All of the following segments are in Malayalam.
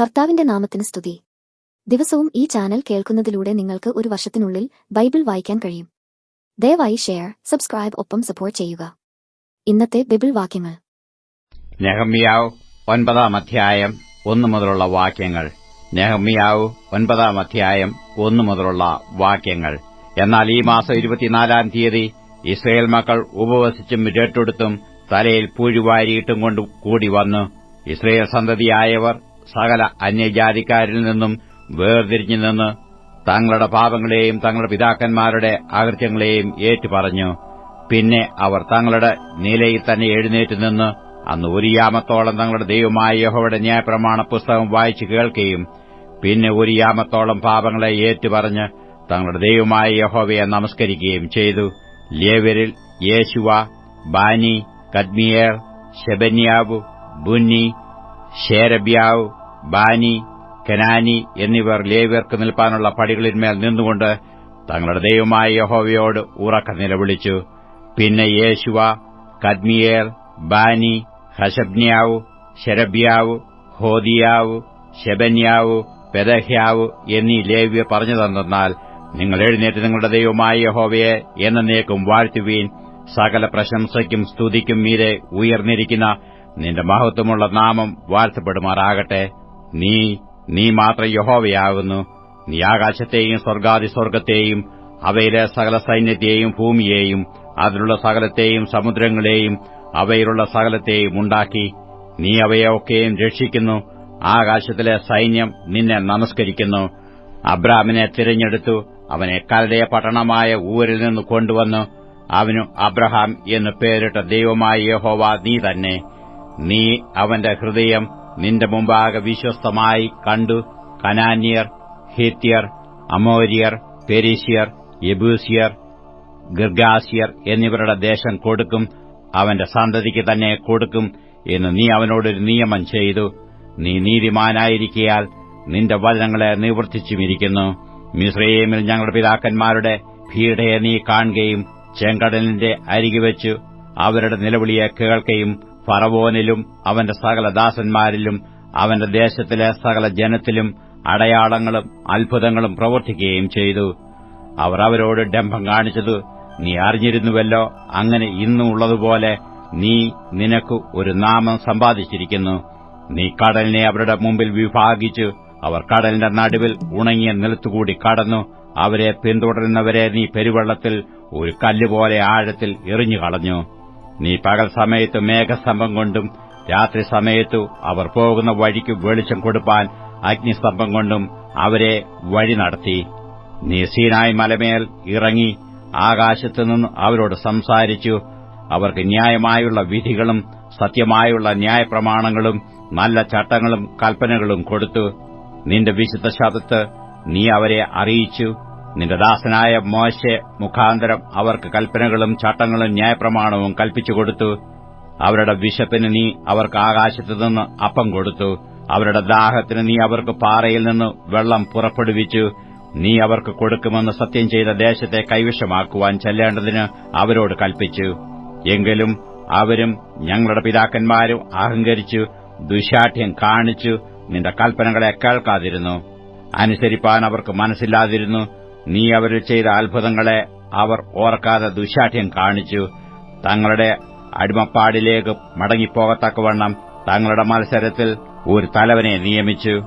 കർത്താവിന്റെ നാമത്തിന് സ്തുതി. ദിവസവും ഈ ചാനൽ കേൾക്കുന്നതിലൂടെ നിങ്ങൾക്ക് ഒരു വർഷത്തിനുള്ളിൽ ബൈബിൾ വായിക്കാൻ കഴിയും. ദയവായി ഷെയർ സബ്സ്ക്രൈബ് ഒപ്പം സപ്പോർട്ട് ചെയ്യുക. ഇന്നത്തെ ബൈബിൾ വാക്യങ്ങൾ. നെഹമ്യാവ് ഒൻപതാം അധ്യായം ഒന്നു മുതലുള്ള വാക്യങ്ങൾ. നെഹമ്യാവ് ഒൻപതാം അധ്യായം ഒന്നു മുതലുള്ള വാക്യങ്ങൾ. എന്നാൽ ഈ മാസം ഇരുപത്തിനാലാം തീയതി ഇസ്രയേൽ മക്കൾ ഉപവസിച്ചും രട്ടെടുത്തും തലയിൽ പൂഴുവാരിയിട്ടും കൊണ്ട് കൂടി വന്നു. ഇസ്രയേൽ സന്തതിയായവർ സകല അന്യജാതിക്കാരിൽ നിന്നും വേർതിരിഞ്ഞു നിന്ന് തങ്ങളുടെ പാപങ്ങളെയും തങ്ങളുടെ പിതാക്കന്മാരുടെ അകൃത്യങ്ങളെയും ഏറ്റുപറഞ്ഞു. പിന്നെ അവർ തങ്ങളുടെ നിലയിൽ തന്നെ എഴുന്നേറ്റ് നിന്ന് അന്ന് ഒരു യാമത്തോളം തങ്ങളുടെ ദൈവമായ യഹോയുടെ ന്യായപ്രമാണ പുസ്തകം വായിച്ചു കേൾക്കുകയും പിന്നെ ഒരു യാമത്തോളം പാപങ്ങളെ ഏറ്റുപറഞ്ഞ് തങ്ങളുടെ ദൈവമായ യഹോവയെ നമസ്കരിക്കുകയും ചെയ്തു. ലേവരിൽ യേശുവ ബാനി കദ്മിയേർ ശെബന്യാവ് ബുന്നി ഷേരബ്യാവ് ബാനി കനാനി എന്നിവർ ലേവ്യർക്ക് നിൽപ്പാനുള്ള പടികളിന്മേൽ നിന്നുകൊണ്ട് തങ്ങളുടെ ദൈവമായ യഹോവയോട് ഉറക്ക നിലവിളിച്ചു. പിന്നെ യേശുവ കദ്മിയേർ ബാനി ഹഷബ്ന്യാവ് ശരബ്യാവ് ഹോദിയാവ് ഷെബന്യാവ് പെദഹ്യാവ് എന്നീ ലേവ്യ പറഞ്ഞു തന്നാൽ നിങ്ങൾ എഴുന്നേറ്റ് നിങ്ങളുടെ ദൈവമായ യഹോവയെ എന്നേക്കും വാഴ്ത്തുവീൻ. സകല പ്രശംസയ്ക്കും സ്തുതിക്കും മീരെ ഉയർന്നിരിക്കുന്ന നിന്റെ മഹത്വമുള്ള നാമം വാഴ്ത്തപ്പെടുമാറാകട്ടെ. നീ നീ മാത്രം യഹോവയാകുന്നു. നീ ആകാശത്തെയും സ്വർഗാദി സ്വർഗത്തെയും അവയിലെ സകല സൈന്യത്തെയും ഭൂമിയെയും അതിലുള്ള സകലത്തെയും സമുദ്രങ്ങളെയും അവയിലുള്ള സകലത്തെയും ഉണ്ടാക്കി. നീ അവയൊക്കെയും രക്ഷിക്കുന്നു. ആകാശത്തിലെ സൈന്യം നിന്നെ നമസ്കരിക്കുന്നു. അബ്രാമിനെ തിരഞ്ഞെടുത്തു. അവനെ കലടയ പട്ടണമായ ഊരിൽ നിന്ന് കൊണ്ടുവന്നു. അവനു അബ്രഹാം എന്നു പേരിട്ട ദൈവമായ യഹോവ നീ തന്നെ. നീ അവന്റെ ഹൃദയം നിന്റെ മുമ്പാകെ വിശ്വസ്തമായി കണ്ടു. കനാന്യർ ഹിത്യർ അമോര്യർ പെരീഷ്യർ യബൂസിയർ ഗിർഗാസിയർ എന്നിവരുടെ ദേശം കൊടുക്കും. അവന്റെ സന്തതിക്ക് തന്നെ കൊടുക്കും എന്ന് നീ അവനോടൊരു നിയമം ചെയ്തു. നീ നീതിമാനായിരിക്കിയാൽ നിന്റെ വചനങ്ങളെ നിവർത്തിച്ചുമിരിക്കുന്നു. മിശ്രയേമിൽ ഞങ്ങളുടെ പിതാക്കന്മാരുടെ ഭീഡയെ നീ കാണുകയും ചെങ്കടലിന്റെ അരികെ വെച്ചു. അവരുടെ നിലവിളിയെ കേൾക്കുകയും ഫറവോനിലും അവന്റെ സകല ദാസന്മാരിലും അവന്റെ ദേശത്തിലെ സകല ജനത്തിലും അടയാളങ്ങളും അത്ഭുതങ്ങളും പ്രവർത്തിക്കുകയും ചെയ്തു. അവർ അവരോട് ഡംഭം കാണിച്ചത് നീ അറിഞ്ഞിരുന്നുവല്ലോ അങ്ങനെ ഇന്നും ഉള്ളതുപോലെ നീ നിനക്ക് ഒരു നാമം സമ്പാദിച്ചിരിക്കുന്നു. നീ കടലിനെ അവരുടെ മുമ്പിൽ വിഭാഗിച്ചു അവർ കടലിന്റെ നടുവിൽ ഉണങ്ങിയ നിലത്തുകൂടി കടന്നു. അവരെ പിന്തുടരുന്നവരെ നീ പെരുവെള്ളത്തിൽ ഒരു കല്ലുപോലെ ആഴത്തിൽ എറിഞ്ഞു കളഞ്ഞു നീ പകൽ സമയത്ത് മേഘസ്തംഭം കൊണ്ടും രാത്രി സമയത്തു അവർ പോകുന്ന വഴിക്ക് വെളിച്ചം കൊടുപ്പാൻ അഗ്നിസ്തംഭം കൊണ്ടും അവരെ വഴി നടത്തി. നീ സീനായ് മലമേൽ ഇറങ്ങി ആകാശത്തു നിന്ന് അവരോട് സംസാരിച്ചു. അവർക്ക് ന്യായമായുള്ള വിധികളും സത്യമായുള്ള ന്യായപ്രമാണങ്ങളും നല്ല ചട്ടങ്ങളും കൽപ്പനകളും കൊടുത്തു. നിന്റെ വിശുദ്ധ ശബ്ദത്ത് നീ അവരെ അറിയിച്ചു. നിന്റെ ദാസനായ മോശെ മുഖാന്തരം അവർക്ക് കൽപ്പനകളും ചട്ടങ്ങളും ന്യായപ്രമാണവും കൽപ്പിച്ചുകൊടുത്തു അവരുടെ വിശപ്പിന് നീ അവർക്ക് ആകാശത്തുനിന്ന് അപ്പം കൊടുത്തു. അവരുടെ ദാഹത്തിന് നീ അവർക്ക് പാറയിൽ നിന്ന് വെള്ളം പുറപ്പെടുവിച്ചു. നീ അവർക്ക് കൊടുക്കുമെന്ന് സത്യം ചെയ്ത ദേശത്തെ കൈവശമാക്കുവാൻ ചെല്ലേണ്ടതിന് അവരോട് കൽപ്പിച്ചു. എങ്കിലും അവരും ഞങ്ങളുടെ പിതാക്കന്മാരും അഹങ്കരിച്ചു ദുശാഠ്യം കാണിച്ചു നിന്റെ കൽപ്പനകളെ കേൾക്കാതിരുന്നു. അനുസരിപ്പാൻ അവർക്ക് മനസ്സില്ലാതിരുന്നു. നീ അവരിൽ ചെയ്ത അത്ഭുതങ്ങളെ അവർ ഓർക്കാതെ ദുശാഠ്യം കാണിച്ചു. തങ്ങളുടെ അടിമപ്പാടിലേക്ക് മടങ്ങിപ്പോകത്തക്കവണ്ണം തങ്ങളുടെ മത്സരത്തിൽ ഒരു തലവനെ നിയമിച്ചു.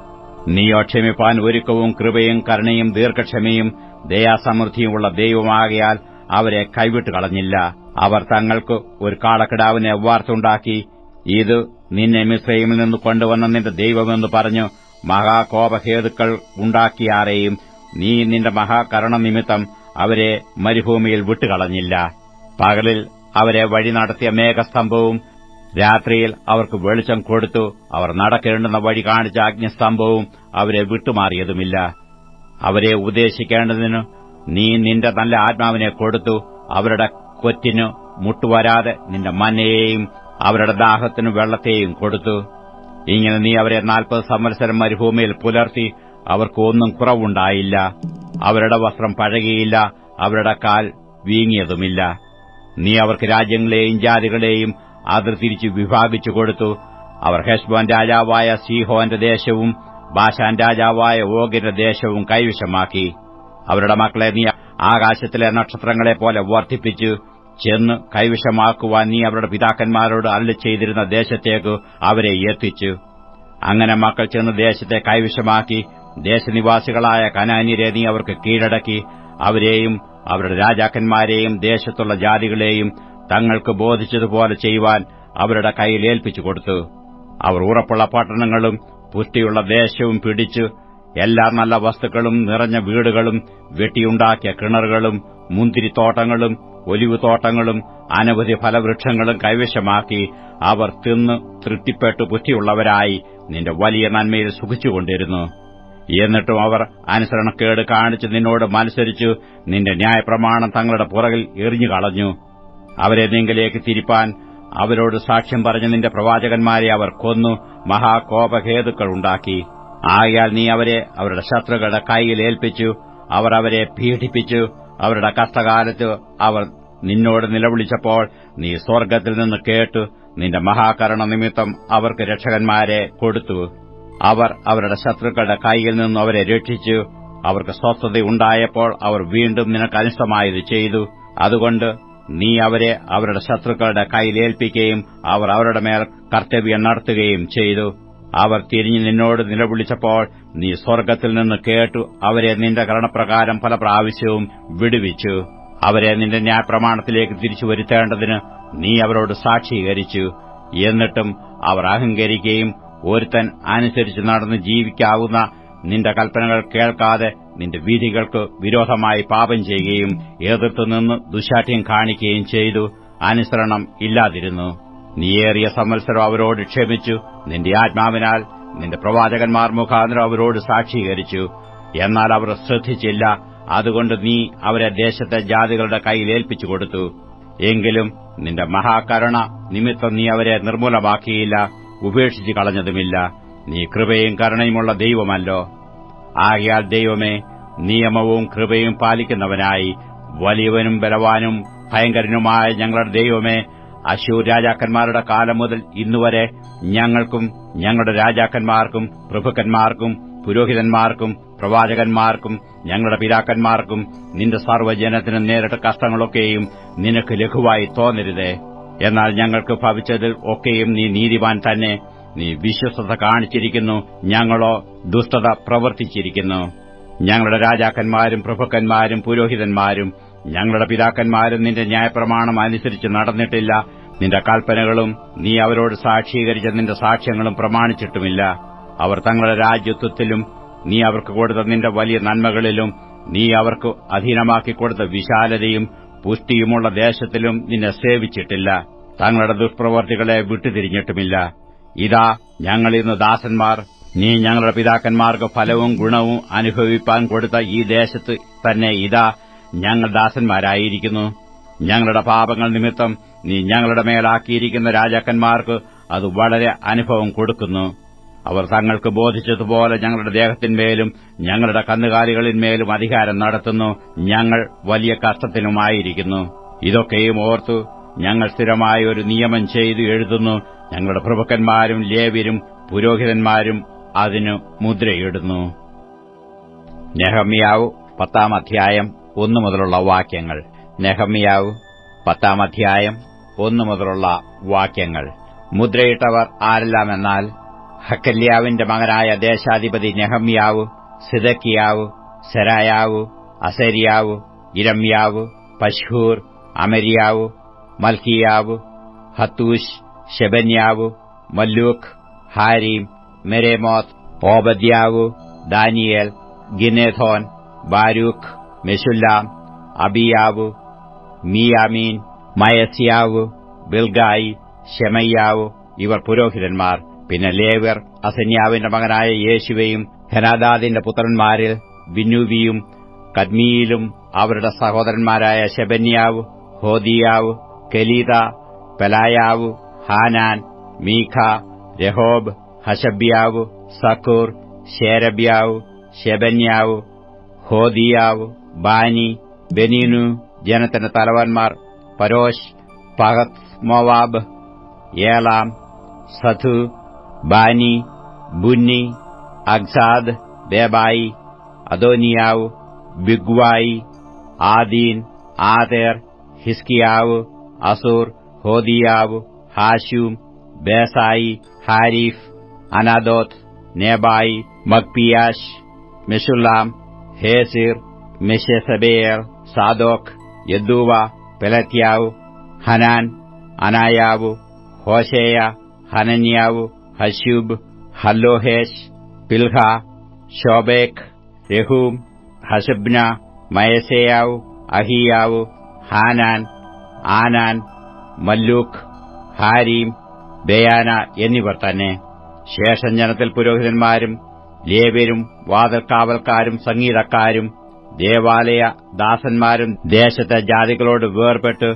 നീയോ ക്ഷമിപ്പാൻ ഒരുക്കവും കൃപയും കരുണയും ദീർഘക്ഷമയും ദയാസമൃദ്ധിയുമുള്ള ദൈവമാകയാൽ അവരെ കൈവിട്ട് കളഞ്ഞില്ല. അവർ തങ്ങൾക്ക് ഒരു കാളക്കിടാവിനെ വാർത്തുണ്ടാക്കി. ഇത് നിന്നെ മിശ്രയിൽ നിന്ന് കൊണ്ടുവന്ന നിന്റെ ദൈവമെന്ന് പറഞ്ഞു മഹാകോപഹേതുക്കൾ ഉണ്ടാക്കിയാരെയും നീ നിന്റെ മഹാകരണനിമിത്തം അവരെ മരുഭൂമിയിൽ വിട്ടുകളഞ്ഞില്ല. പകലിൽ അവരെ വഴി നടത്തിയ മേഘസ്തംഭവും രാത്രിയിൽ അവർക്ക് വെളിച്ചം കൊടുത്തു അവർ നടക്കേണ്ടുന്ന വഴി കാണിച്ച അഗ്നിസ്തംഭവും അവരെ വിട്ടുമാറിയതുമില്ല. അവരെ ഉപദേശിക്കേണ്ടതിനു നീ നിന്റെ നല്ല ആത്മാവിനെ കൊടുത്തു അവരുടെ കൊറ്റിനു മുട്ടുവരാതെ നിന്റെ മന്നയെയും അവരുടെ ദാഹത്തിനു വെള്ളത്തെയും കൊടുത്തു. ഇങ്ങനെ നീ അവരെ നാൽപ്പത് സംവത്സരം മരുഭൂമിയിൽ പുലർത്തി അവർക്ക് ഒന്നും കുറവുണ്ടായില്ല. അവരുടെ വസ്ത്രം പഴകിയില്ല. അവരുടെ കാൽ വീങ്ങിയതുമില്ല. നീ അവർക്ക് രാജ്യങ്ങളെയും ജാതികളെയും അതിർത്തിരിച്ച് വിഭാഗിച്ചു കൊടുത്തു. അവർ ഹെഷ്ബോൻ രാജാവായ സിഹോന്റെ ദേശവും ബാഷാൻ രാജാവായ ഓഗിന്റെ ദേശവും കൈവശമാക്കി. അവരുടെ മക്കളെ നീ ആകാശത്തിലെ നക്ഷത്രങ്ങളെ പോലെ വർദ്ധിപ്പിച്ചു ചെന്ന് കൈവശമാക്കുവാൻ നീ അവരുടെ പിതാക്കന്മാരോട് അല്ല ചെയ്തിരുന്ന ദേശത്തേക്ക് അവരെ എത്തിച്ചു. അങ്ങനെ മക്കൾ ചെന്ന് ദേശത്തെ കൈവശമാക്കി ദേശനിവാസികളായ കനാന്യരെ നീ അവർക്ക് കീഴടക്കി അവരെയും അവരുടെ രാജാക്കന്മാരെയും ദേശത്തുള്ള ജാതികളെയും തങ്ങൾക്ക് ബോധിച്ചതുപോലെ ചെയ്യുവാൻ അവരുടെ കയ്യിൽ ഏൽപ്പിച്ചു കൊടുത്തു. അവർ ഉറപ്പുള്ള പട്ടണങ്ങളും പുഷ്ടിയുള്ള ദേശവും പിടിച്ചു എല്ലാ നല്ല വസ്തുക്കളും നിറഞ്ഞ വീടുകളും വെട്ടിയുണ്ടാക്കിയ കിണറുകളും മുന്തിരിത്തോട്ടങ്ങളും ഒലിവുതോട്ടങ്ങളും അനവധി ഫലവൃക്ഷങ്ങളും കൈവശമാക്കി അവർ തിന്ന് തൃപ്തിപ്പെട്ടു പുറ്റിയുള്ളവരായി നിന്റെ വലിയ നന്മയിൽ സുഖിച്ചുകൊണ്ടിരുന്നു. എന്നിട്ടും അവർ അനുസരണക്കേട് കാണിച്ച് നിന്നോട് മത്സരിച്ചു. നിന്റെ ന്യായപ്രമാണം തങ്ങളുടെ പുറകിൽ എറിഞ്ഞു കളഞ്ഞു. അവരെ നിങ്കിലേക്ക് തിരിപ്പാൻ അവരോട് സാക്ഷ്യം പറഞ്ഞ നിന്റെ പ്രവാചകന്മാരെ അവർ കൊന്നു. മഹാകോപഹേതുക്കൾ ഉണ്ടാക്കി. ആയാൽ നീ അവരെ അവരുടെ ശത്രുക്കളുടെ കൈയിൽ ഏൽപ്പിച്ചു. അവർ അവരെ പീഡിപ്പിച്ചു. അവരുടെ കഷ്ടകാലത്ത് അവർ നിന്നോട് നിലവിളിച്ചപ്പോൾ നീ സ്വർഗത്തിൽ നിന്ന് കേട്ടു. നിന്റെ മഹാകരണ നിമിത്തം അവർക്ക് രക്ഷകന്മാരെ കൊടുത്തു. അവർ അവരുടെ ശത്രുക്കളുടെ കൈയിൽ നിന്നും അവരെ രക്ഷിച്ചു. അവർക്ക് സ്വസ്ഥതയുണ്ടായപ്പോൾ അവർ വീണ്ടും നിനക്ക് അനിഷ്ടമായത് ചെയ്തു. അതുകൊണ്ട് നീ അവരെ അവരുടെ ശത്രുക്കളുടെ കയ്യിലേൽപ്പിക്കുകയും അവർ അവരുടെ മേൽ കർത്തവ്യം നടത്തുകയും ചെയ്തു. അവർ തിരിഞ്ഞ് നിന്നോട് നിലവിളിച്ചപ്പോൾ നീ സ്വർഗത്തിൽ നിന്ന് കേട്ടു അവരെ നിന്റെ കരണപ്രകാരം പല പ്രാവശ്യവും വിടുവിച്ചു. അവരെ നിന്റെ ന്യായപ്രമാണത്തിലേക്ക് തിരിച്ചു വരുത്തേണ്ടതിന് നീ അവരോട് സാക്ഷീകരിച്ചു. എന്നിട്ടും അവർ അഹങ്കരിക്കുകയും ഒരുത്തൻ അനുസരിച്ച് നടന്ന് ജീവിക്കാവുന്ന നിന്റെ കൽപ്പനകൾ കേൾക്കാതെ നിന്റെ വിധികൾക്ക് വിരോധമായി പാപം ചെയ്യുകയും എതിർത്തുനിന്ന് ദുശാഠ്യം കാണിക്കുകയും ചെയ്തു. അനുസരണം ഇല്ലാതിരുന്നു. നീയേറിയ സംവത്സരം അവരോട് ക്ഷമിച്ചു. നിന്റെ ആത്മാവിനാൽ നിന്റെ പ്രവാചകന്മാർ മുഖാന്തരം അവരോട് സാക്ഷീകരിച്ചു. എന്നാൽ അവർ ശ്രദ്ധിച്ചില്ല. അതുകൊണ്ട് നീ അവരെ ദേശത്തെ ജാതികളുടെ കയ്യിൽ ഏൽപ്പിച്ചു കൊടുത്തു. എങ്കിലും നിന്റെ മഹാകരുണ നിമിത്തം നീ അവരെ നിർമ്മൂലമാക്കിയില്ല. ഉപേക്ഷിച്ചു കളഞ്ഞതുമില്ല. നീ കൃപയും കരുണയുമുള്ള ദൈവമല്ലോ. ആകയാൽ ദൈവമേ നിയമവും കൃപയും പാലിക്കുന്നവനായി വലിയവനും ബലവാനും ഭയങ്കരനുമായ ഞങ്ങളുടെ ദൈവമേ അശൂർ രാജാക്കന്മാരുടെ കാലം മുതൽ ഇന്നുവരെ ഞങ്ങൾക്കും ഞങ്ങളുടെ രാജാക്കന്മാർക്കും പ്രഭുക്കന്മാർക്കും പുരോഹിതന്മാർക്കും പ്രവാചകന്മാർക്കും ഞങ്ങളുടെ പിതാക്കന്മാർക്കും നിന്റെ സർവജനത്തിനും നേരിട്ട കഷ്ടങ്ങളൊക്കെയും നിനക്ക് ലഘുവായി തോന്നരുതേ. എന്നാൽ ഞങ്ങൾക്ക് ഭവിച്ചതിൽ ഒക്കെയും നീ നീതിവാൻ തന്നെ നീ വിശ്വസത കാണിച്ചിരിക്കുന്നു ഞങ്ങളോ ദുഷ്ടത പ്രവർത്തിച്ചിരിക്കുന്നു. ഞങ്ങളുടെ രാജാക്കന്മാരും പ്രഭുക്കന്മാരും പുരോഹിതന്മാരും ഞങ്ങളുടെ പിതാക്കന്മാരും നിന്റെ ന്യായപ്രമാണം അനുസരിച്ച് നടന്നിട്ടില്ല. നിന്റെ കൽപ്പനകളും നീ അവരോട് സാക്ഷീകരിച്ച നിന്റെ സാക്ഷ്യങ്ങളും പ്രമാണിച്ചിട്ടുമില്ല. അവർ തങ്ങളുടെ രാജ്യത്വത്തിലും നീ അവർക്ക് കൊടുത്ത നിന്റെ വലിയ നന്മകളിലും നീ അവർക്ക് അധീനമാക്കി കൊടുത്ത വിശാലതയും പുഷ്ടിയുമുള്ള ദേശത്തിലും നിന്നെ സേവിച്ചിട്ടില്ല. തങ്ങളുടെ ദുഷ്പ്രവർത്തികളെ വിട്ടുതിരിഞ്ഞിട്ടുമില്ല. ഇതാ ഞങ്ങൾ ഇന്ന് ദാസന്മാർ. നീ ഞങ്ങളുടെ പിതാക്കന്മാർക്ക് ഫലവും ഗുണവും അനുഭവിപ്പാൻ കൊടുത്ത ഈ ദേശത്ത് തന്നെ ഇതാ ഞങ്ങൾ ദാസന്മാരായിരിക്കുന്നു. ഞങ്ങളുടെ പാപങ്ങൾ നിമിത്തം നീ ഞങ്ങളുടെ മേലാക്കിയിരിക്കുന്ന രാജാക്കന്മാർക്ക് അത് വളരെ അനുഭവം കൊടുക്കുന്നു. അവർ തങ്ങൾക്ക് ബോധിച്ചതുപോലെ ഞങ്ങളുടെ ദേഹത്തിന്മേലും ഞങ്ങളുടെ കന്നുകാലികളിന്മേലും അധികാരം നടത്തുന്നു. ഞങ്ങൾ വലിയ കഷ്ടത്തിനുമായിരിക്കുന്നു. ഇതൊക്കെയും ഓർത്തു ഞങ്ങൾ സ്ഥിരമായ ഒരു നിയമം ചെയ്തു എഴുതുന്നു. ഞങ്ങളുടെ പ്രഭുക്കന്മാരും ലേവ്യരും പുരോഹിതന്മാരും അതിനു മുദ്രയിടുന്നു. നെഹമ്യാവ് പത്താം അധ്യായം ഒന്നു മുതലുള്ള വാക്യങ്ങൾ. നെഹമ്യാവ് പത്താം അധ്യായം ഒന്നു മുതലുള്ള വാക്യങ്ങൾ. മുദ്രയിട്ടവർ ആരെല്ലാമെന്നാൽ ഹക്കല്യാവിന്റെ മകനായ ദേശാധിപതി നെഹമ്യാവ് സിദക്കിയാവ് സെരായാവ് അസരിയാവ് ഇരമ്യാവ് പശ്ഹൂർ അമരിയാവ് മൽക്കിയാവ് ഹത്തൂഷ് ഷെബന്യാവ് മല്ലൂഖ് ഹാരിം മെരേമോത്ത് ഓബദ്യാവ് ദാനിയേൽ ഗിനേഥോൻ ബാരൂഖ് മെഷുല്ലാം അബിയാവ് മിയാമീൻ മയസ്യാവ് ബിൽഗായി ഷെമയ്യാവ് ഇവർ പുരോഹിതന്മാർ. പിന്നെ ലേവർ അസന്യാവിന്റെ മകനായ യേശുവയും ഹനാദാദിന്റെ പുത്രന്മാരിൽ ബിന്നുവിയും കദ്മിയിലും അവരുടെ സഹോദരന്മാരായ ശബന്യാവ് ഹോദിയാവ് കലീത പെലായാവ് ഹാനാൻ മീഖ രഹോബ് ഹഷബ്യാവ് സക്കൂർ ശേരബ്യാവ് ഷെബന്യാവ് ഹോദിയാവ് ബാനി ബനീനു ജനത്തിന്റെ തലവന്മാർ പരോഷ് പഹത് മോവാബ് ഏലാം സഥു ബാനി ബുന്നി അഗ്സാദ് ബേബായി അദോനിയാവ് ബിഗ്വായി ആദീൻ ആതേർ ഹിസ്കിയാവ് അസൂർ ഹോദിയാവ് ഹാഷൂം ബേസായി ഹാരിഫ് അനാദോത്ത് നേബായി മക്പിയാഷ് മെഷുല്ലാം ഹേസിർ മെഷെസബേയർ സാദോക് യദ്ദൂവ പെലത്യാവ് ഹനാൻ അനായാവ് ഹോശേയ ഹനന്യാവ് ഹശൂബ് ഹല്ലോഹേഷ് പിൽഹ ഷോബേക് രഹൂം ഹസബ്ന മയസേയാവ് അഹിയാവ് ഹാനാൻ ആനാൻ മല്ലൂക്ക് ഹാരീം ബയാന എന്നിവർ തന്നെ. ശേഷം ജനത്തിൽ പുരോഹിതന്മാരും ലേവ്യരും വാതിൽക്കാവൽക്കാരും സംഗീതക്കാരും ദേവാലയ ദാസന്മാരും ദേശത്തെ ജാതികളോട് വേർപെട്ട്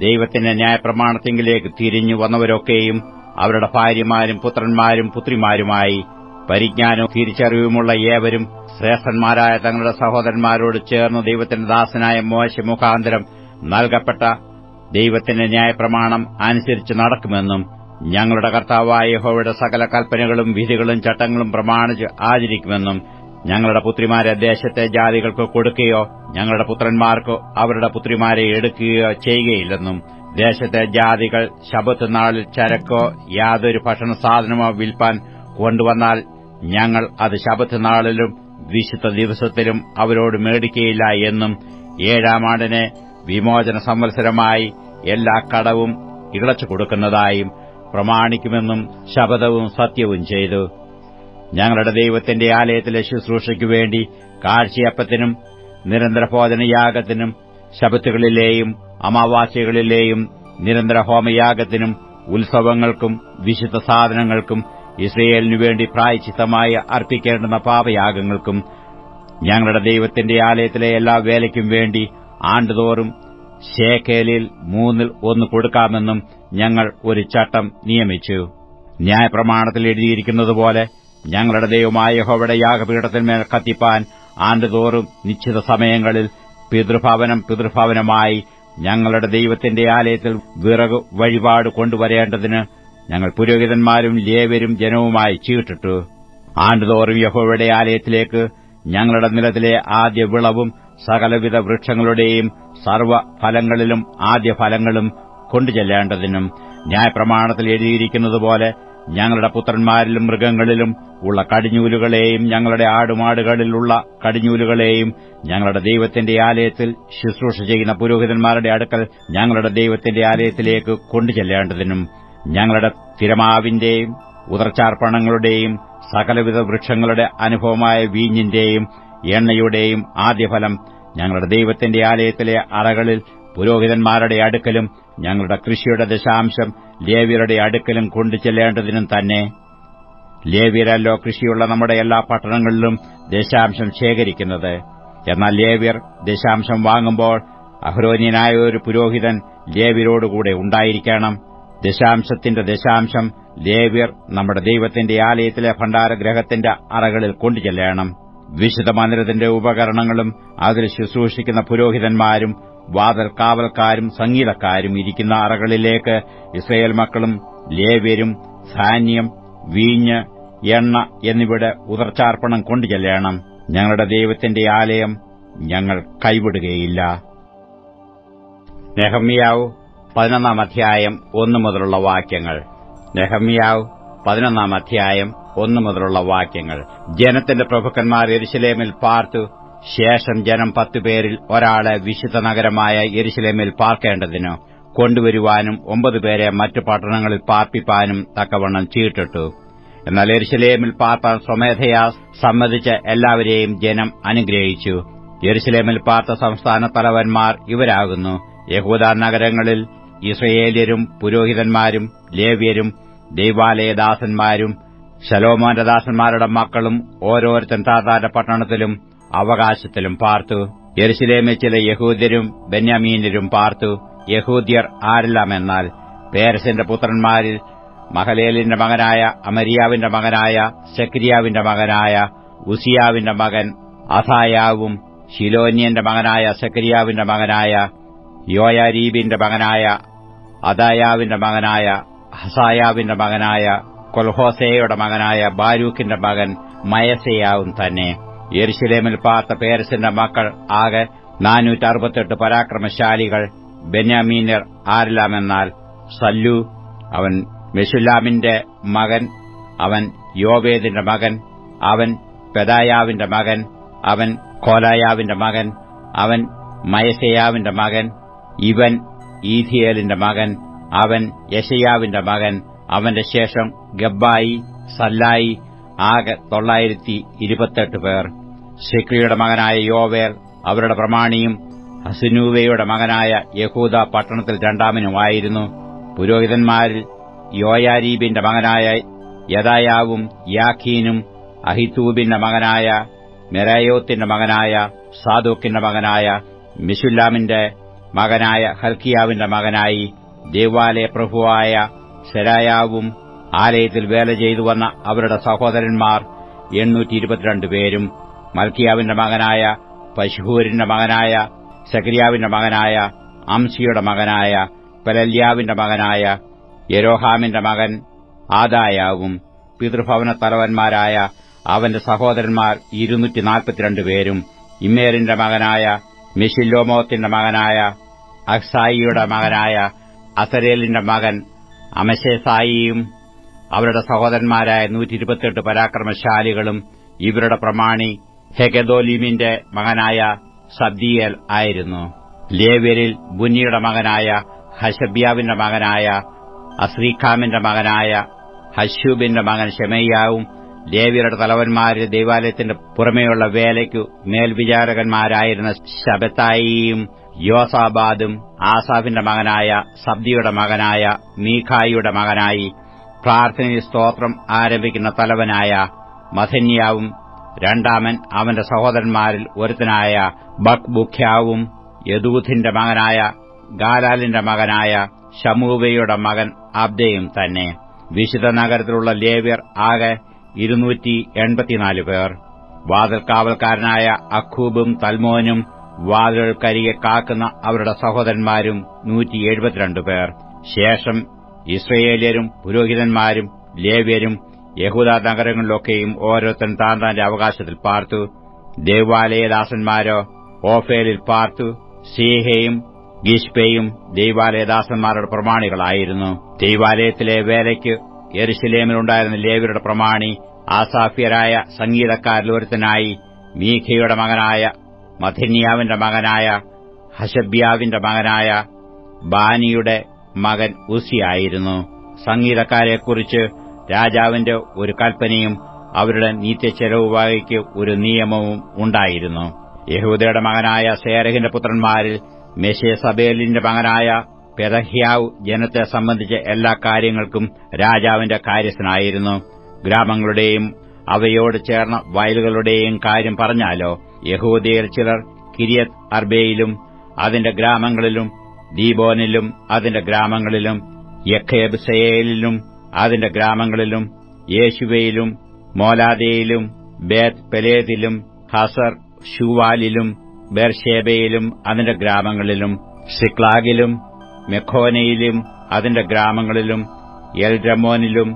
ദൈവത്തിന്റെ ന്യായപ്രമാണത്തിങ്കിലേക്ക് തിരിഞ്ഞു വന്നവരൊക്കെയും അവരുടെ ഭാര്യമാരും പുത്രന്മാരും പുത്രിമാരുമായി പരിജ്ഞാനവും തിരിച്ചറിവുമുള്ള ഏവരും ശ്രേഷ്ഠന്മാരായ തങ്ങളുടെ സഹോദരന്മാരോട് ചേർന്ന് ദൈവത്തിന്റെ ദാസനായ മോശ മുഖാന്തരം നൽകപ്പെട്ട ദൈവത്തിന്റെ ന്യായപ്രമാണം അനുസരിച്ച് നടക്കുമെന്നും ഞങ്ങളുടെ കർത്താവായ യഹോവയുടെ സകല കൽപ്പനകളും വിധികളും ചട്ടങ്ങളും പ്രമാണിച്ച് ആചരിക്കുമെന്നും ഞങ്ങളുടെ പുത്രിമാരെ ദേശത്തെ ജാതികൾക്ക് കൊടുക്കുകയോ ഞങ്ങളുടെ പുത്രന്മാർക്കോ അവരുടെ പുത്രിമാരെ എടുക്കുകയോ ചെയ്യുകയില്ലെന്നും ദേശത്തെ ജാതികൾ ശബത്ത് നാളിൽ ചരക്കോ യാതൊരു ഭക്ഷണ സാധനമോ വിൽപ്പാൻ കൊണ്ടുവന്നാൽ ഞങ്ങൾ അത് ശബത്ത് നാളിലും വിശുദ്ധ ദിവസത്തിലും അവരോട് മേടിക്കുകയില്ല എന്നും ഏഴാം ആണ്ടിനെ വിമോചന സംവത്സരമായി എല്ലാ കടവും ഇളച്ചു കൊടുക്കുന്നതായും പ്രമാണിക്കുമെന്നും ശപഥവും സത്യവും ചെയ്തു. ഞങ്ങളുടെ ദൈവത്തിന്റെ ആലയത്തിലെ ശുശ്രൂഷയ്ക്കു വേണ്ടി കാഴ്ചയപ്പത്തിനും നിരന്തരഭോജനയാഗത്തിനും ശബത്തുകളിലെയും അമാവാസ്യകളിലെയും നിരന്തര ഹോമയാഗത്തിനും ഉത്സവങ്ങൾക്കും വിശുദ്ധ സാധനങ്ങൾക്കും ഇസ്രയേലിനു വേണ്ടി പ്രായച്ചിത്തമായി അർപ്പിക്കേണ്ടുന്ന പാപയാഗങ്ങൾക്കും ഞങ്ങളുടെ ദൈവത്തിന്റെ ആലയത്തിലെ എല്ലാ വേലയ്ക്കും വേണ്ടി ആണ്ടുതോറും ശേഖേലിൽ മൂന്നിൽ ഒന്ന് കൊടുക്കാമെന്നും ഞങ്ങൾ ഒരു ചട്ടം നിയമിച്ചു. ന്യായപ്രമാണത്തിൽ എഴുതിയിരിക്കുന്നതുപോലെ ഞങ്ങളുടെ ദൈവമായ യഹോവയുടെ യാഗപീഠത്തിന്മേൽ കത്തിപ്പാൻ ആണ്ടുതോറും നിശ്ചിത സമയങ്ങളിൽ പിതൃഭവനം പിതൃഭവനമായി ഞങ്ങളുടെ ദൈവത്തിന്റെ ആലയത്തിൽ വിറക് വഴിപാട് കൊണ്ടുവരേണ്ടതിന് ഞങ്ങൾ പുരോഹിതന്മാരും ലേവരും ജനവുമായി ചീട്ടിട്ടു. ആണ്ടുതോറും യഹോവയുടെ ആലയത്തിലേക്ക് ഞങ്ങളുടെ നിലത്തിലെ ആദ്യ വിളവും സകലവിധ വൃക്ഷങ്ങളുടെയും സർവഫലങ്ങളിലും ആദ്യ ഫലങ്ങളും കൊണ്ടുചെല്ലേണ്ടതിനും ന്യായപ്രമാണത്തിൽ എഴുതിയിരിക്കുന്നതുപോലെ ഞങ്ങളുടെ പുത്രന്മാരിലും മൃഗങ്ങളിലും ഉള്ള കടിഞ്ഞൂലുകളെയും ഞങ്ങളുടെ ആടുമാടുകളിലുള്ള കടിഞ്ഞൂലുകളെയും ഞങ്ങളുടെ ദൈവത്തിന്റെ ആലയത്തിൽ ശുശ്രൂഷ ചെയ്യുന്ന പുരോഹിതന്മാരുടെ അടുക്കൽ ഞങ്ങളുടെ ദൈവത്തിന്റെ ആലയത്തിലേക്ക് കൊണ്ടുചെല്ലേണ്ടതിനും ഞങ്ങളുടെ തിരമാവിന്റെയും ഉദർച്ചാർപ്പണങ്ങളുടെയും സകലവിധ വൃക്ഷങ്ങളുടെ അനുഭവമായ വീഞ്ഞിന്റെയും എണ്ണയുടെയും ആദ്യഫലം ഞങ്ങളുടെ ദൈവത്തിന്റെ ആലയത്തിലെ അറകളിൽ പുരോഹിതന്മാരുടെ അടുക്കലും ഞങ്ങളുടെ കൃഷിയുടെ ദശാംശം ലേവ്യരുടെ അടുക്കലും കൊണ്ടു ചെല്ലേണ്ടതിനും തന്നെ. ലേവ്യരല്ലോ കൃഷിയുള്ള നമ്മുടെ എല്ലാ പട്ടണങ്ങളിലും ദശാംശം ശേഖരിക്കുന്നത്. എന്നാൽ ലേവ്യർ ദശാംശം വാങ്ങുമ്പോൾ അഹ്രോന്യനായ ഒരു പുരോഹിതൻ ലേവ്യരോടുകൂടെ ഉണ്ടായിരിക്കണം. ദശാംശത്തിന്റെ ദശാംശം ലേവ്യർ നമ്മുടെ ദൈവത്തിന്റെ ആലയത്തിലെ ഭണ്ഡാരഗ്രഹത്തിന്റെ അറകളിൽ കൊണ്ടുചെല്ലണം. വിശുദ്ധ മന്ദിരത്തിന്റെ ഉപകരണങ്ങളും അതിൽ ശുശ്രൂഷിക്കുന്ന പുരോഹിതന്മാരും വാതൽ കാവൽക്കാരും സംഗീതക്കാരും ഇരിക്കുന്ന അറകളിലേക്ക് ഇസ്രയേൽ മക്കളും ലേവ്യരും ധാന്യം വീഞ്ഞ് എണ്ണ എന്നിവയുടെ ഉദർച്ചാർപ്പണം കൊണ്ടുചെല്ലണം. ഞങ്ങളുടെ ദൈവത്തിന്റെ ആലയം ഞങ്ങൾ കൈവിടുകയില്ല. നെഹമ്യാവ് പതിനൊന്നാം അധ്യായം ഒന്നു മുതലുള്ള വാക്യങ്ങൾ. നെഹമ്യാവ് പതിനൊന്നാം അധ്യായം ഒന്നു മുതലുള്ള വാക്യങ്ങൾ. ജനത്തിന്റെ പ്രഭുക്കന്മാർ എരുശലേമിൽ പാർത്തു ശേഷം ജനം പത്തുപേരിൽ ഒരാളെ വിശുദ്ധ നഗരമായ എരുശലേമിൽ പാർക്കേണ്ടതിന് കൊണ്ടുവരുവാനും ഒമ്പത് പേരെ മറ്റു പട്ടണങ്ങളിൽ പാർപ്പിപ്പാനും തക്കവണ്ണം ചീട്ടിട്ടു. എന്നാൽ എരുശലേമിൽ പാർപ്പാൻ സ്വമേധയാ സമ്മതിച്ച എല്ലാവരെയും ജനം അനുഗ്രഹിച്ചു. യെരുശലേമിൽ പാർത്ത സംസ്ഥാന തലവന്മാർ ഇവരാകുന്നു. യഹൂദ നഗരങ്ങളിൽ ഇസ്രയേല്യരും പുരോഹിതന്മാരും ലേവ്യരും ദൈവാലയദാസന്മാരും ശലോമോന്റെ ദാസന്മാരുടെ മക്കളും ഓരോരുത്തൻ താതാന്റെ പട്ടണത്തിലും അവകാശത്തിലും പാർത്തു. യെരുസലേമെ ചില യഹൂദ്യരും ബെന്യാമീനരും പാർത്തു. യഹൂദ്യർ ആരെല്ലാമെന്നാൽ പേരസിന്റെ പുത്രന്മാരിൽ മഹലേലിന്റെ മകനായ അമരിയാവിന്റെ മകനായ സെക്രിയാവിന്റെ മകനായ ഉസിയാവിന്റെ മകൻ അസായാവും ശിലോന്യന്റെ മകനായ സെക്രിയാവിന്റെ മകനായ യോയാരീബിന്റെ മകനായ അദായാവിന്റെ മകനായ ഹസായാവിന്റെ മകനായ കൊൽഹോസയുടെ മകനായ ബാരൂഖിന്റെ മകൻ മയസയാവും തന്നെ. യെരുശലേമിൽ പാർത്ത പേരസിന്റെ മക്കൾ ആകെ നാനൂറ്ററുപത്തെട്ട് പരാക്രമശാലികൾ ബെന്യാമീനർ ആരെല്ലാമെന്നാൽ സല്ലു അവൻ മെഷുല്ലാമിന്റെ മകൻ അവൻ യോവേദിന്റെ മകൻ അവൻ പെദായാവിന്റെ മകൻ അവൻ കോലായാവിന്റെ മകൻ അവൻ മയസയാവിന്റെ മകൻ ഇവൻ ഈഥിയേലിന്റെ മകൻ അവൻ യശയാവിന്റെ മകൻ അവന്റെ ശേഷം ഗബ്ബായി സല്ലായി ആകെ തൊള്ളായിരത്തി ഇരുപത്തെട്ട് പേർ. സിക്രിയുടെ മകനായ യോവേർ അവരുടെ പ്രമാണിയും ഹസിനൂവയുടെ മകനായ യഹൂദ പട്ടണത്തിൽ രണ്ടാമനുമായിരുന്നു. പുരോഹിതന്മാരിൽ യോയാരീബിന്റെ മകനായ യദായാവും യാഖീനും അഹിത്തൂബിന്റെ മകനായ മെരായോത്തിന്റെ മകനായ സാദോക്കിന്റെ മകനായ മിഷുല്ലാമിന്റെ മകനായ ഹൽക്കിയാവിന്റെ മകനായി ദേവാലയ പ്രഭുവായ ശരായാവും ആലയത്തിൽ വേല ചെയ്തുവന്ന അവരുടെ സഹോദരന്മാർ എണ്ണൂറ്റി ഇരുപത്തിരണ്ട് പേരും മൽക്കിയാവിന്റെ മകനായ പശുഹൂരിന്റെ മകനായ സക്രിയാവിന്റെ മകനായ അംസിയുടെ മകനായ പെലല്യാവിന്റെ മകനായ യരോഹാമിന്റെ മകൻ ആദായാവും. പിതൃഭവന തലവന്മാരായ അവന്റെ സഹോദരന്മാർ ഇരുന്നൂറ്റി നാൽപ്പത്തിരണ്ട് പേരും മകനായ മിഷില്ലോമോത്തിന്റെ മകനായ അക്സായിയുടെ മകനായ അസരേലിന്റെ മകൻ അമശേസായിയും അവരുടെ സഹോദരന്മാരായ നൂറ്റി പരാക്രമശാലികളും ഇവരുടെ പ്രമാണി ഹെഗദോലീമിന്റെ മകനായ സബ്ദിയൽ ആയിരുന്നു. ലേവ്യരിൽ ബുന്നിയുടെ മകനായ ഹഷബ്യാവിന്റെ മകനായ അസ്രീഖാമിന്റെ മകനായ ഹഷൂബിന്റെ മകൻ ഷെമയ്യാവും ലേവ്യരുടെ തലവന്മാരിൽ ദൈവാലയത്തിന്റെ പുറമെയുള്ള വേലയ്ക്കു മേൽവിചാരകന്മാരായിരുന്ന ശബത്തായിയും യോസാബാദും ആസാഫിന്റെ മകനായ സബ്ദിയുടെ മകനായ മീഖായിയുടെ മകനായി പ്രാർത്ഥനയിൽ സ്തോത്രം ആരംഭിക്കുന്ന തലവനായ മഥന്യാവും രണ്ടാമൻ അവന്റെ സഹോദരന്മാരിൽ ഒരുത്തനായ ബക്ബുഖ്യാവും യദൂഥിന്റെ മകനായ ഗാലാലിന്റെ മകനായ ഷമൂവയുടെ മകൻ അബ്ദയും തന്നെ. വിശുദ്ധ നഗരത്തിലുള്ള ലേവ്യർ ആകെ ഇരുന്നൂറ്റി എൺപത്തിനാല് പേർ. വാതിൽക്കാവൽക്കാരനായ അഖൂബും തൽമോനും വാതിലുകൾക്കരികെ കാക്കുന്ന അവരുടെ സഹോദരന്മാരും നൂറ്റി എഴുപത്തിരണ്ട് പേർ. ശേഷം ഇസ്രയേലിയരും പുരോഹിതന്മാരും ലേവ്യരും യഹൂദ നഗരങ്ങളിലൊക്കെയും ഓരോരുത്തൻ താൻ താന്റെ അവകാശത്തിൽ പാർത്തു. ദേവാലയദാസന്മാരോ ഓഫേലിൽ പാർത്തു. സീഹയും ഗിഷ്പയും ദൈവാലയദാസന്മാരുടെ പ്രമാണികളായിരുന്നു. ദൈവാലയത്തിലെ വേലയ്ക്ക് യെരുശലേമിലുണ്ടായിരുന്ന ലേവിയുടെ പ്രമാണി ആസാഫ്യരായ സംഗീതക്കാരിൽ ഒരുത്തനായി മീഖയുടെ മകനായ മഥന്യാവിന്റെ മകനായ ഹഷബ്യാവിന്റെ മകനായ ബാനിയുടെ മകൻ ഉസിയായിരുന്നു സംഗീതക്കാരെക്കുറിച്ച് രാജാവിന്റെ ഒരു കൽപ്പനയും അവരുടെ നിത്യച്ചെലവ് വകയ്ക്ക് ഒരു നിയമവും ഉണ്ടായിരുന്നു. യഹൂദയുടെ മകനായ സേരഹിന്റെ പുത്രന്മാരിൽ മെഷേസബേലിന്റെ മകനായ പെതഹ്യാവ് ജനത്തെ സംബന്ധിച്ച എല്ലാ കാര്യങ്ങൾക്കും രാജാവിന്റെ കാര്യസ്ഥനായിരുന്നു. ഗ്രാമങ്ങളുടെയും അവയോട് ചേർന്ന വയലുകളുടെയും കാര്യം പറഞ്ഞാലോ? യഹൂദിയർ ചിലർ കിരിയത് അർബേയിലും അതിന്റെ ഗ്രാമങ്ങളിലും ദീബോനിലും അതിന്റെ ഗ്രാമങ്ങളിലും യഖേബ്സയേലിലും അതിന്റെ ഗ്രാമങ്ങളിലും യേശുവയിലും മോലാദയിലും ബേത് പെലേതിലും ഹസർ ഷുവാലിലും ബെർഷേബയിലും അതിന്റെ ഗ്രാമങ്ങളിലും സിക്ലാഗിലും മെഖോനയിലും അതിന്റെ ഗ്രാമങ്ങളിലും എൽരമോനിലും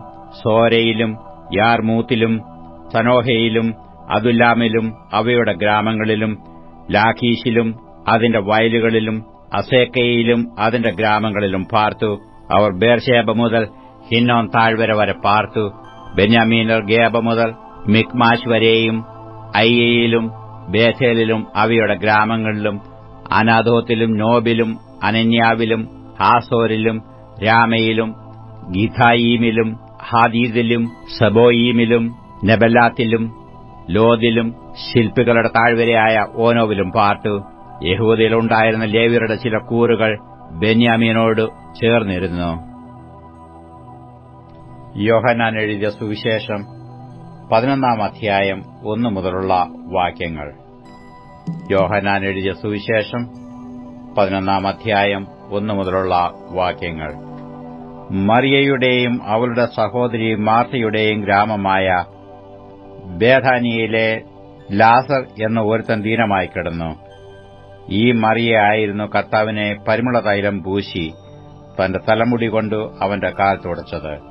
സോരയിലും യാർമൂത്തിലും സനോഹയിലും അതുല്ലാമിലും അവയുടെ ഗ്രാമങ്ങളിലും ലാഖീഷിലും അതിന്റെ വയലുകളിലും അസേക്കയിലും അതിന്റെ ഗ്രാമങ്ങളിലും പാർത്തു അവർ ബേർഷേബ മുതൽ ഹിന്നോൻ താഴ്വര വരെ പാർത്തു. ബെന്യാമീനർ ഗേബ മുതൽ മിക്മാഷ് വരെയും അയ്യയിലും ബേഥേലിലും അവയുടെ ഗ്രാമങ്ങളിലും അനാഥോത്തിലും നോബിലും അനന്യാവിലും ഹാസോരിലും രാമയിലും ഗീഥായീമിലും ഹാദീദിലും സബോയീമിലും നെബലാത്തിലും ലോദിലും ശില്പികളുടെ താഴ്വരയായ ഓനോവിലും പാർത്തു. യഹൂദയിലുണ്ടായിരുന്ന ലേവിയരുടെ ചില കൂറുകൾ ബെന്യാമീനോട് ചേർന്നിരുന്നു. യോഹനാൻ എഴുതിയ സുവിശേഷം പതിനൊന്നാം അധ്യായം ഒന്നു മുതലുള്ള വാക്യങ്ങൾ. യോഹനാൻ എഴുതിയ സുവിശേഷം പതിനൊന്നാം അധ്യായം ഒന്നു മുതലുള്ള വാക്യങ്ങൾ. മറിയയുടെയും അവളുടെ സഹോദരി മാർത്തയുടെയും ഗ്രാമമായ ബേധാനിയയിലെ ലാസർ എന്ന ഒരുത്തൻ ദീനമായി കിടന്നു. ഈ മറിയയായിരുന്നു കർത്താവിനെ പരിമള തൈലം പൂശി തന്റെ തലമുടി കൊണ്ട് അവന്റെ കാൽ തുടച്ചത്.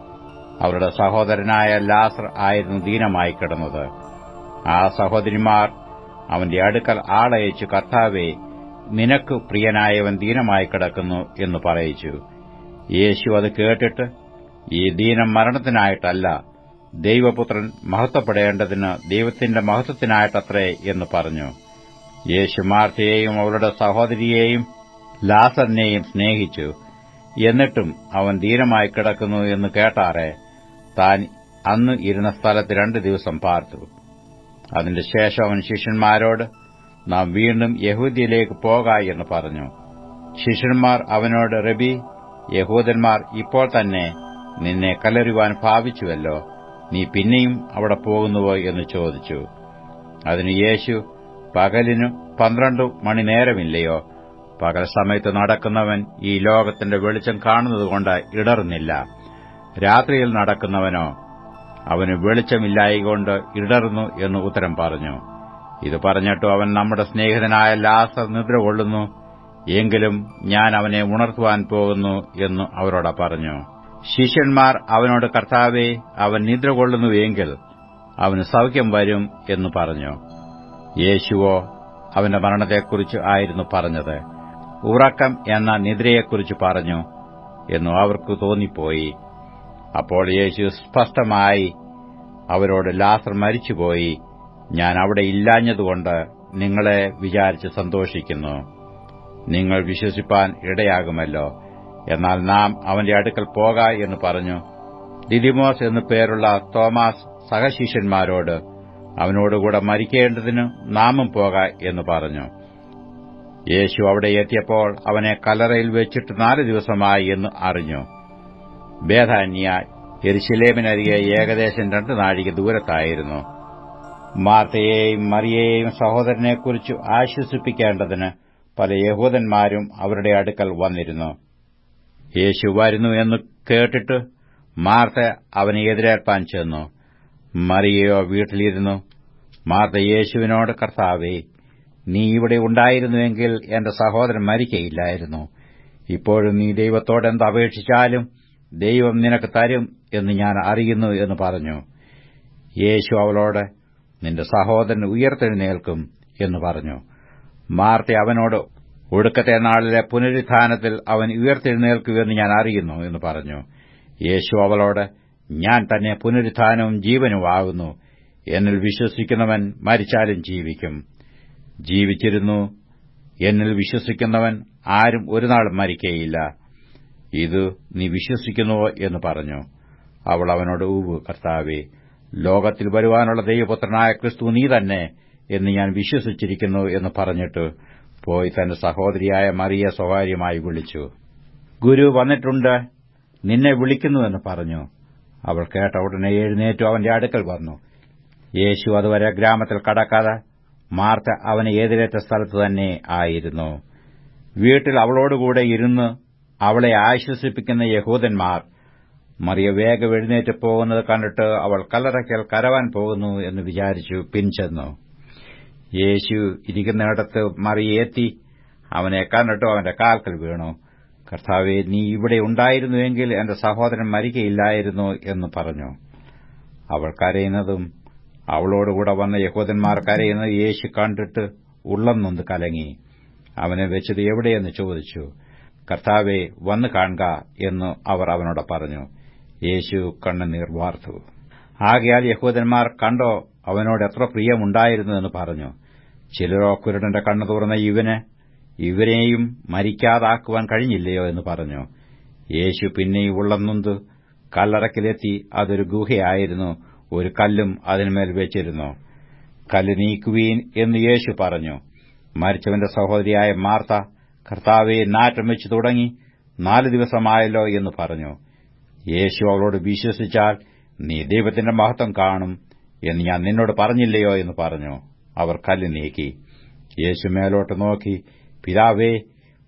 അവരുടെ സഹോദരനായ ലാസർ ആയിരുന്നു ദീനമായി കിടന്നത്. ആ സഹോദരിമാർ അവന്റെ അടുക്കൽ ആളയച്ചു കർത്താവെ നിനക്ക് പ്രിയനായവൻ ദീനമായി കിടക്കുന്നു എന്ന് പറയിച്ചു. യേശു അത് കേട്ടിട്ട് ഈ ദീനം മരണത്തിനായിട്ടല്ല ദൈവപുത്രൻ മഹത്വപ്പെടേണ്ടതിന് ദൈവത്തിന്റെ മഹത്വത്തിനായിട്ടത്രേ എന്ന് പറഞ്ഞു. യേശു മാർത്തയെയും അവളുടെ സഹോദരിയെയും ലാസറിനെയും സ്നേഹിച്ചു. എന്നിട്ടും അവൻ ദീനമായി കിടക്കുന്നു എന്ന് കേട്ടാറെ താൻ അന്ന് ഇരുന്ന സ്ഥലത്ത് രണ്ട് ദിവസം പാർത്തു. അതിന്റെ ശേഷം അവൻ ശിഷ്യന്മാരോട് നാം വീണ്ടും യഹൂദിയിലേക്ക് പോകാ എന്ന് പറഞ്ഞു. ശിഷ്യന്മാർ അവനോട് റബി യഹൂദന്മാർ ഇപ്പോൾ തന്നെ നിന്നെ കലരുവാൻ ഭാവിച്ചുവല്ലോ. നീ പിന്നെയും അവിടെ പോകുന്നുവോ? എന്ന് ചോദിച്ചു. അതിന് യേശു പകലിനു പന്ത്രണ്ട് മണിനേരമില്ലയോ പകൽ സമയത്ത് നടക്കുന്നവൻ ഈ ലോകത്തിന്റെ വെളിച്ചം കാണുന്നതുകൊണ്ട് ഇടറുന്നില്ല. രാത്രിയിൽ നടക്കുന്നവനോ അവന് വെളിച്ചമില്ലായികൊണ്ട് ഇടറുന്നു എന്ന് ഉത്തരം പറഞ്ഞു. ഇത് പറഞ്ഞിട്ടു അവൻ നമ്മുടെ സ്നേഹിതനായ ലാസർ നിദ്ര കൊള്ളുന്നു. എങ്കിലും ഞാൻ അവനെ ഉണർത്തുവാൻ പോകുന്നു എന്ന് അവരോട് പറഞ്ഞു. ശിഷ്യന്മാർ അവനോട് കർത്താവെ അവൻ നിദ്ര കൊള്ളുന്നുവെങ്കിൽ അവന് സൗഖ്യം വരും എന്ന് പറഞ്ഞു. യേശുവോ അവന്റെ മരണത്തെക്കുറിച്ച് ആയിരുന്നു പറഞ്ഞത്. ഉറക്കം എന്ന നിദ്രയെക്കുറിച്ച് പറഞ്ഞു എന്നു അവർക്ക് തോന്നിപ്പോയി. അപ്പോൾ യേശു സ്പഷ്ടമായി അവരോട് ലാസർ മരിച്ചുപോയി. ഞാൻ അവിടെ ഇല്ലാഞ്ഞതുകൊണ്ട് നിങ്ങളെ വിചാരിച്ച് സന്തോഷിക്കുന്നു. നിങ്ങൾ വിശ്വസിപ്പാൻ ഇടയാകുമല്ലോ. എന്നാൽ നാം അവന്റെ അടുക്കൽ പോക എന്ന് പറഞ്ഞു. ദിദിമോസ് എന്നു പേരുള്ള തോമാസ് സഹശിഷ്യന്മാരോട് അവനോടുകൂടെ മരിക്കേണ്ടതിന് നാമും പോക എന്ന് പറഞ്ഞു. യേശു അവിടെ എത്തിയപ്പോൾ അവനെ കല്ലറയിൽ വെച്ചിട്ട് നാല് ദിവസമായി എന്ന് അറിഞ്ഞു. ബേധാന്യ എരിശിലേമിനരികെ ഏകദേശം രണ്ട് നാഴിക ദൂരത്തായിരുന്നു. മാർത്തയെയും മറിയേയും സഹോദരനെക്കുറിച്ച് ആശ്വസിപ്പിക്കേണ്ടതിന് പല യഹൂദന്മാരും അവരുടെ അടുക്കൽ വന്നിരുന്നു. യേശു വരുന്നു എന്ന് കേട്ടിട്ട് മാർത്ത അവനെ എതിരേൽപ്പാൻ ചെന്നു. മറിയയോ വീട്ടിലിരുന്നു. മാർത്ത യേശുവിനോട് കർത്താവേ നീ ഇവിടെ ഉണ്ടായിരുന്നുവെങ്കിൽ എന്റെ സഹോദരൻ മരിക്കയില്ലായിരുന്നു. ഇപ്പോഴും നീ ദൈവത്തോടെന്ത് അപേക്ഷിച്ചാലും ദൈവം നിനക്ക് തരും എന്ന് ഞാൻ അറിയുന്നു എന്ന് പറഞ്ഞു. യേശു അവളോട് നിന്റെ സഹോദരൻ ഉയർത്തെഴുന്നേൽക്കും എന്ന് പറഞ്ഞു. മാർത്തെ അവനോട് ഒടുക്കത്തെ നാളിലെ പുനരുത്ഥാനത്തിൽ അവൻ ഉയർത്തെഴുന്നേൽക്കുമെന്ന് ഞാൻ അറിയുന്നു എന്ന് പറഞ്ഞു. യേശു അവളോട് ഞാൻ തന്നെ പുനരുത്ഥാനവും ജീവനുമാകുന്നു എന്നിൽ വിശ്വസിക്കുന്നവൻ മരിച്ചാലും ജീവിക്കും. ജീവിച്ചിരുന്നു. എന്നിൽ വിശ്വസിക്കുന്നവൻ ആരും ഒരുനാളും മരിക്കയില്ല. ഇത് നീ വിശ്വസിക്കുന്നുവോ എന്ന് പറഞ്ഞു. അവൾ അവനോട് ഊവ് കർത്താവേ ലോകത്തിൽ വരുവാനുള്ള ദൈവപുത്രനായ ക്രിസ്തു നീ തന്നെ എന്ന് ഞാൻ വിശ്വസിച്ചിരിക്കുന്നു എന്ന് പറഞ്ഞിട്ട് പോയി തന്റെ സഹോദരിയായ മറിയ സ്വകാര്യമായി വിളിച്ചു. ഗുരു വന്നിട്ടുണ്ട് നിന്നെ വിളിക്കുന്നുവെന്ന് പറഞ്ഞു. അവൾ കേട്ട ഉടനെ എഴുന്നേറ്റു അവന്റെ അടുക്കൽ വന്നു. യേശു അതുവരെ ഗ്രാമത്തിൽ കടക്കാതെ മാർത്ത അവനെ എതിരേറ്റ സ്ഥലത്ത് തന്നെ ആയിരുന്നു. വീട്ടിൽ അവളോടുകൂടെ ഇരുന്ന് അവളെ ആശ്വസിപ്പിക്കുന്ന യഹൂദന്മാർ മറിയ വേഗം എഴുന്നേറ്റ് പോകുന്നത് കണ്ടിട്ട് അവൾ കല്ലറയ്ക്കൽ കരവാൻ പോകുന്നു എന്ന് വിചാരിച്ചു പിൻചെന്നു യേശു ഇരിക്കുന്നിടത്ത് മറിയെത്തി അവനെ കണ്ടിട്ട് അവന്റെ കാൽക്കൽ വീണു. കർത്താവെ നീ ഇവിടെ ഉണ്ടായിരുന്നുവെങ്കിൽ എന്റെ സഹോദരൻ മരിക്കയില്ലായിരുന്നു എന്ന് പറഞ്ഞു. അവൾ കരയുന്നതും അവളോടുകൂടെ വന്ന യഹൂദന്മാർ കരയുന്നത് യേശു കണ്ടിട്ട് ഉള്ളം നൊന്ന് കലങ്ങി. അവനെ വെച്ചത് എവിടെയെന്ന് ചോദിച്ചു. കർത്താവെ വന്നു കാണുക എന്ന് അവർ അവനോട് പറഞ്ഞു. യേശു കണ്ണുനീർ വാർത്തു. ആകയാൽ യഹൂദന്മാർ കണ്ടോ അവനോട് എത്ര പ്രിയമുണ്ടായിരുന്നുവെന്ന് പറഞ്ഞു. ചിലരോ കുരുടന്റെ കണ്ണു തുറന്ന ഇവന് ഇവരെയും മരിക്കാതാക്കുവാൻ കഴിഞ്ഞില്ലയോ എന്ന് പറഞ്ഞു. യേശു പിന്നെയും ഉള്ളന്നുന്ത് കല്ലറക്കിലെത്തി അതൊരു ഗുഹയായിരുന്നു ഒരു കല്ലും അതിന്മേൽ വെച്ചിരുന്നു. കല്ല് നീക്കുവീൻ എന്ന് യേശു പറഞ്ഞു. മരിച്ചവന്റെ സഹോദരിയായ മാർത്ത കർത്താവെ നാറ്റം വെച്ച് തുടങ്ങി. നാല് ദിവസമായല്ലോ എന്ന് പറഞ്ഞു. യേശു അവളോട് വിശ്വസിച്ചാൽ നീ ദൈവത്തിന്റെ മഹത്വം കാണും എന്ന് ഞാൻ നിന്നോട് പറഞ്ഞില്ലയോ എന്ന് പറഞ്ഞു. അവർ കല്ല് നീക്കി. യേശു മേലോട്ട് നോക്കി. പിതാവേ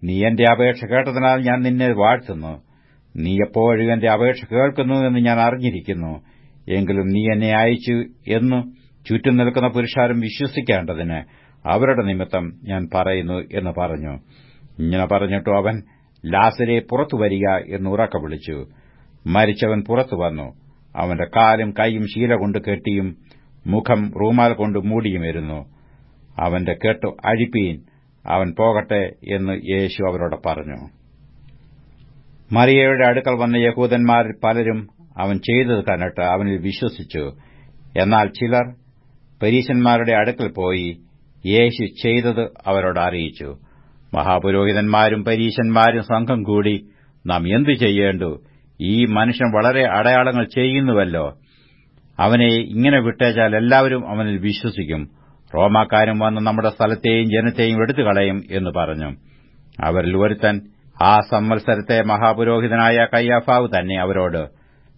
നീ എന്റെ അപേക്ഷ കേട്ടതിനാൽ ഞാൻ നിന്നെ വാഴ്ത്തുന്നു. നീ എപ്പോഴും എന്റെ അപേക്ഷ കേൾക്കുന്നു എന്ന് ഞാൻ അറിഞ്ഞിരിക്കുന്നു. എങ്കിലും നീ എന്നെ അയച്ചു എന്ന് ചുറ്റും നിൽക്കുന്ന പുരുഷാരും വിശ്വസിക്കേണ്ടതിന് അവരുടെ നിമിത്തം ഞാൻ പറയുന്നു എന്ന് പറഞ്ഞു. ഇങ്ങനെ പറഞ്ഞിട്ടു അവൻ ലാസരെ പുറത്തു വരിക എന്ന് ഉറക്ക വിളിച്ചു. മരിച്ചവൻ പുറത്തു വന്നു. അവന്റെ കാലും കൈയും ശീല കൊണ്ട് കെട്ടിയും മുഖം റൂമാൽ കൊണ്ട് മൂടിയുമിരുന്നു അവന്റെ കെട്ടു അഴിപ്പീൻ അവൻ പോകട്ടെ എന്ന് യേശു അവരോട് പറഞ്ഞു. മറിയയുടെ അടുക്കൽ വന്ന യഹൂദന്മാരിൽ പലരും അവൻ ചെയ്തത് കണ്ടിട്ട് അവനിൽ വിശ്വസിച്ചു. എന്നാൽ ചിലർ പരീശന്മാരുടെ അടുക്കൽ പോയി യേശു ചെയ്തത് അവരോട് അറിയിച്ചു. മഹാപുരോഹിതന്മാരും പരീശന്മാരും സംഘം കൂടി നാം എന്തു ചെയ്യേണ്ടു? ഈ മനുഷ്യൻ വളരെ അടയാളങ്ങൾ ചെയ്യുന്നുവല്ലോ. അവനെ ഇങ്ങനെ വിട്ടേച്ചാൽ എല്ലാവരും അവനിൽ വിശ്വസിക്കും. റോമാക്കാരും വന്ന് നമ്മുടെ സ്ഥലത്തെയും ജനത്തെയും എടുത്തുകളയും എന്ന് പറഞ്ഞു. അവരിൽ ഒരുത്തൻ ആ സംവത്സരത്തെ മഹാപുരോഹിതനായ കയ്യാഫാവ് തന്നെ അവരോട്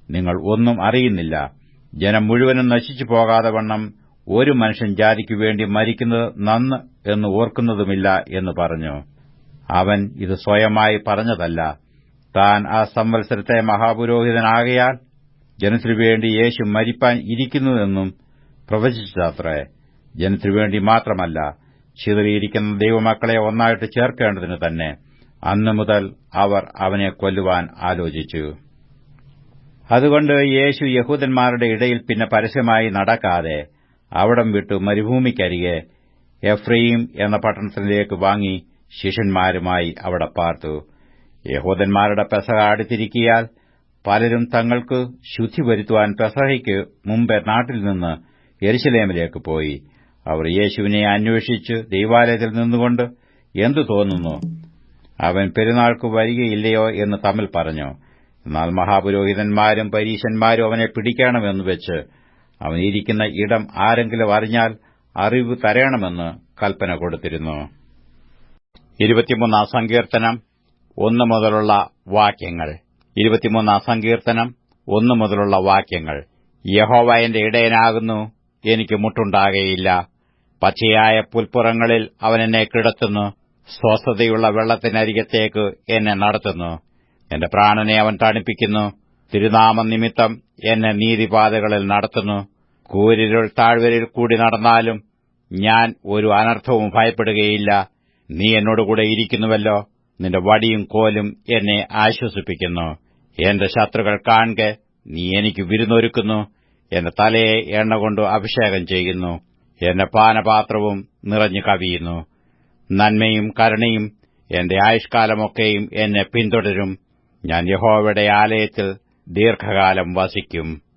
നിങ്ങൾ ഒന്നും അറിയുന്നില്ല. ജനം മുഴുവനും നശിച്ചു പോകാതെ വണ്ണം ഒരു മനുഷ്യൻ ജാതിക്കു വേണ്ടി മരിക്കുന്നത് നന്ന് എന്ന് ഓർക്കുന്നതുമില്ല എന്ന് പറഞ്ഞു. അവൻ ഇത് സ്വയമായി പറഞ്ഞതല്ല. താൻ ആ സംവത്സരത്തെ മഹാപുരോഹിതനാകയാൽ ജനത്തിനുവേണ്ടി യേശു മരിപ്പാൻ ഇരിക്കുന്നുവെന്നും പ്രവചിച്ചത്രേ ജനത്തിനുവേണ്ടി മാത്രമല്ല ചിതറിയിരിക്കുന്ന ദൈവമക്കളെ ഒന്നായിട്ട് ചേർക്കേണ്ടതിന് തന്നെ അന്നു മുതൽ അവർ അവനെ കൊല്ലുവാൻ ആലോചിച്ചു. അതുകൊണ്ട് യേശു യഹൂദന്മാരുടെ ഇടയിൽ പിന്നെ പരസ്യമായി നടക്കാതെ അവിടം വിട്ടു മരുഭൂമിക്കരികെ എഫ്രയീം എന്ന പട്ടണത്തിലേക്ക് വാങ്ങി ശിഷ്യന്മാരുമായി അവിടെ പാർത്തു. യഹൂദന്മാരുടെ പെസഹ അടുത്തിരിക്കിയാൽ പലരും തങ്ങൾക്ക് ശുദ്ധി വരുത്തുവാൻ പെസഹയ്ക്ക് മുമ്പേ നാട്ടിൽ നിന്ന് എരിശിലേമിലേക്ക് പോയി. അവർ യേശുവിനെ അന്വേഷിച്ച് ദൈവാലയത്തിൽ നിന്നുകൊണ്ട് എന്തു തോന്നുന്നു? അവൻ പെരുന്നാൾക്ക് വരികയില്ലയോ? എന്ന് തമ്മിൽ പറഞ്ഞു. എന്നാൽ മഹാപുരോഹിതന്മാരും പരീശന്മാരും അവനെ പിടിക്കണമെന്ന് വെച്ച് അവൻ ഇരിക്കുന്ന ഇടം ആരെങ്കിലും അറിഞ്ഞാൽ അറിവ് തരയണമെന്ന് കൽപ്പന കൊടുത്തിരുന്നു. ഇരുപത്തിമൂന്നാം സങ്കീർത്തനം ഒന്ന് മുതലുള്ള വാക്യങ്ങൾ. ഇരുപത്തിമൂന്നാം സങ്കീർത്തനം ഒന്ന് മുതലുള്ള വാക്യങ്ങൾ. യഹോവ എന്റെ ഇടയനാകുന്നു എനിക്ക് മുട്ടുണ്ടാകയില്ല. പച്ചയായ പുൽപ്പുറങ്ങളിൽ അവൻ എന്നെ കിടത്തുന്നു സ്വസ്ഥതയുള്ള വെള്ളത്തിനരികത്തേക്ക് എന്നെ നടത്തുന്നു. എന്റെ പ്രാണനെ അവൻ തണുപ്പിക്കുന്നു തിരുനാമനിമിത്തം എന്നെ നീതിപാതകളിൽ നടത്തുന്നു. കൂരിരുൾ താഴ്വരയിൽ കൂടി നടന്നാലും ഞാൻ ഒരു അനർത്ഥവും ഭയപ്പെടുകയില്ല. നീ എന്നോടുകൂടെ ഇരിക്കുന്നുവല്ലോ. നിന്റെ വടിയും കോലും എന്നെ ആശ്വസിപ്പിക്കുന്നു. എന്റെ ശത്രുക്കൾ കാണെ നീ എനിക്ക് വിരുന്നൊരുക്കുന്നു. എന്റെ തലയെ എണ്ണ കൊണ്ട് അഭിഷേകം ചെയ്യുന്നു. എന്റെ പാനപാത്രവും നിറഞ്ഞു കവിയുന്നു. നന്മയും കരുണയും എന്റെ ആയുഷ്കാലമൊക്കെയും എന്നെ പിന്തുടരും. ഞാൻ യഹോവയുടെ ആലയത്തിൽ ദീർഘകാലം വസിക്കും.